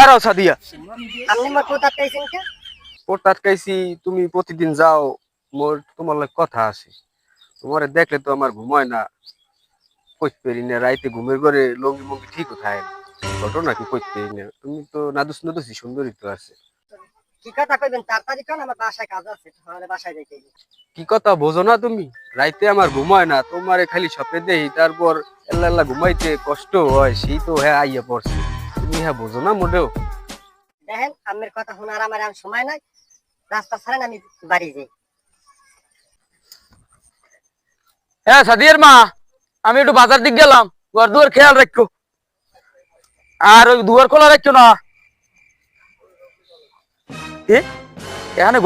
খারাও সাদিয়া। আপনি মোর কোথা পেয়েছেন কে? ওর আটকাইছি তুমি প্রতিদিন যাও মোর তোমার লাগে কথা আছে। তোমারে দেখলে তো আমার ঘুমায় না। কইতে পারি না রাইতে ঘুমের ঘরে লঙ্গি মঙ্গি ঠিক কোথায় ঘটনা কি কইতে পারি না। তুমি তো নাদুস নাদুসি সুন্দরী তো আছে। কি কথা কইবেন? তাড়াতাড়ি কোন আমার বাসায় কাজ আছে তাহলে বাসায় যাইতে কি কথা বোঝো না তুমি? রাইতে আমার ঘুমায় না তোমারে খালি স্বপ্নে দেই তারপর এল্লা এল্লা ঘুমাইতে কষ্ট হয় সেই তো হ্যাঁ আইয়া পড়ছে। হ্যাঁ বোঝো না মোটেও। দেখেন আমের কথা শোনার আমার আর সময় নাই। রাস্তা ছাড়েন আমি বাড়ি যাই। হ্যাঁ সাদিয়ার মা আমি একটু বাজার দিক গেলাম। ঘর দুয়ার খেয়াল রাখো। আর ওই দুয়ার খোলা রাখছো না। এখানে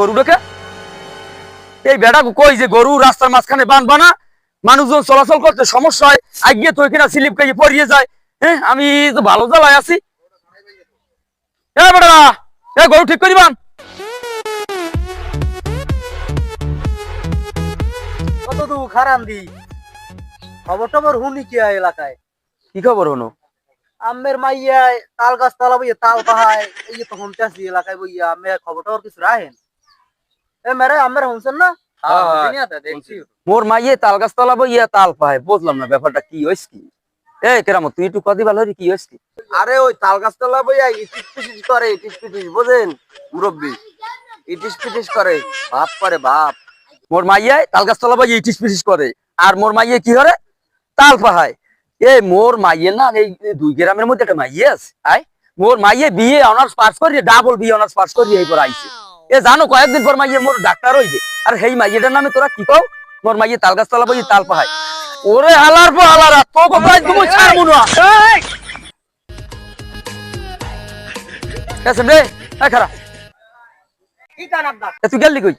এই বেটা কই যে গরু রাস্তার মাঝখানে বানবা না মানুষজন চলাচল করতে সমস্যা হয়। আগিয়ে তো এখানে স্লিপ খাইয়ে পড়িয়ে যায়। হ্যাঁ আমি তো ভালো জ্বালায় আছি। এ বেটা এ গরু ঠিক করিবান? কত দূর খারান দি খবর টবর হুনি কি এলাকায়? কি খবর হনো? আমের মাইয়ায় তাল গাছ তলা বইয়া তাল পাহায় এই তো হুনতে আসি এলাকায় বইয়া আমি খবর টবর কিছু রাহেন এ মেরে আমের হুনছেন না? হ্যাঁ, হ্যাঁ, মোর মাইয়ে তাল গাছ তলাবো ইয়া তাল পায় বুঝলাম না ব্যাপারটা কি হইস কি? এ কেরাম তুই একটু কদি ভালো কি হইস কি আরে ওই তাল গাছতলা বইয়া ইটিস পিটিস করে ইটিস পিটিস বোঝেন? মুরব্বী ইটিস পিটিস করে বাপ করে বাপ। মোর মাইয়ে তাল গাছ তলাবো ইটিস পিটিস করে। আর মোর মাইয়ে কি করে? তাল পাহায়। এ মোর মাইয়ে না এই দুই গ্রামের মধ্যে একটা মাইয়ে আছে মোর মাইয়ে বিয়ে অনার্স পাস করিয়ে ডাবল বিয়ে অনার্স পাস করিয়ে এই পর আইছে। এ জানো কয়েকদিন পর মাইয়ে মোর ডাক্তার হইবে। আর সেই মাইয়েটার নামে তোরা কি কও? মোর মাইয়ে তাল গাছ তলাবো তাল পাহায়। ওরে হালার পর হালার তো কোথায় তুমি রে খারা কি কান আব্বা তুই গেলি কই?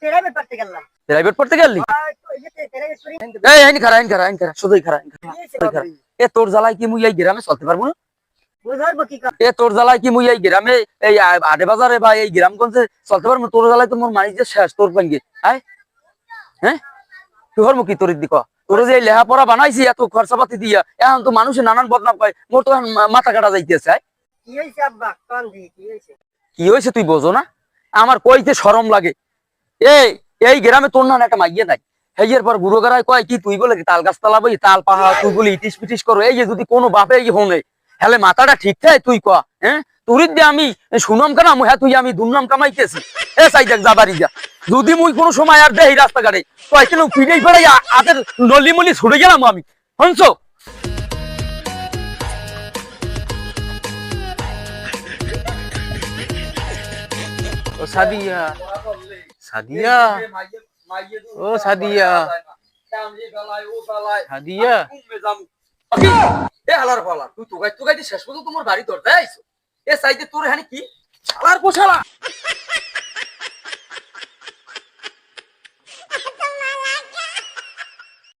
প্রাইভেট পড়তে গেলাম। প্রাইভেট পড়তে গেলি? আর তো এই যে প্রাইভেট পড়ি। এই আইন খারা আইন খারা আইন খারা শুধুই খারা আইন খারা, শুধুই খারা। এ তোর জ্বালায় কি মুই এই গ্রামে চলতে পারব না? কি কথা এ তোর জ্বালায় কি মুই এই গ্রামে এই বাজারে বা এই গ্রামগঞ্জে চলতে পারব না? তোর জ্বালায় তো মোর মানিজ্য শেষ তোর পাঙ্গে আয়। হ্যাঁ তুই হর মুখি তোর দিক? তোর যে লেহাপড়া বানাইছি এত খরচাপাতি দিয়া এখন তো মানুষে নানান বদনাম পায় মোর তো মাথা কাটা যাইতেছে আয়। কি হয়েছে তুই বোঝো না? আমার কইতে সরম লাগে? এই এই গ্রামে তোর না একটা মাইয়ে নাই। হেয়ের পর বুড়ো গারায় কয়, কি তুই বলে তাল গাছ তালাবই তাল পাহাড়, তুই বলি ইটিস পিটিস করো? এই যে যদি কোনো বাপে এই হনে হেলে মাথাটা ঠিক থাকে তুই ক হ্যাঁ? তুরিত দিয়ে আমি সুনাম কামাম হ্যাঁ তুই আমি দুর্নাম কামাইতেছি। এ সাই দেখ যাবারি যা। যদি মুই কোনো সময় আর দেই রাস্তাঘাটে, কয় কেন ফিরেই ফেরাই হাতের নলি মলি ছুটে গেলাম আমি। হনছো সাদিয়া। সাদিয়া? ও সাদিয়া। সাদিয়া? এ হালার পালা, তুই শেষ পর্যন্ত তোমার বাড়ি ধরতে আইছো। এ সাইডে তোর হানি কি? শালার পোশালা।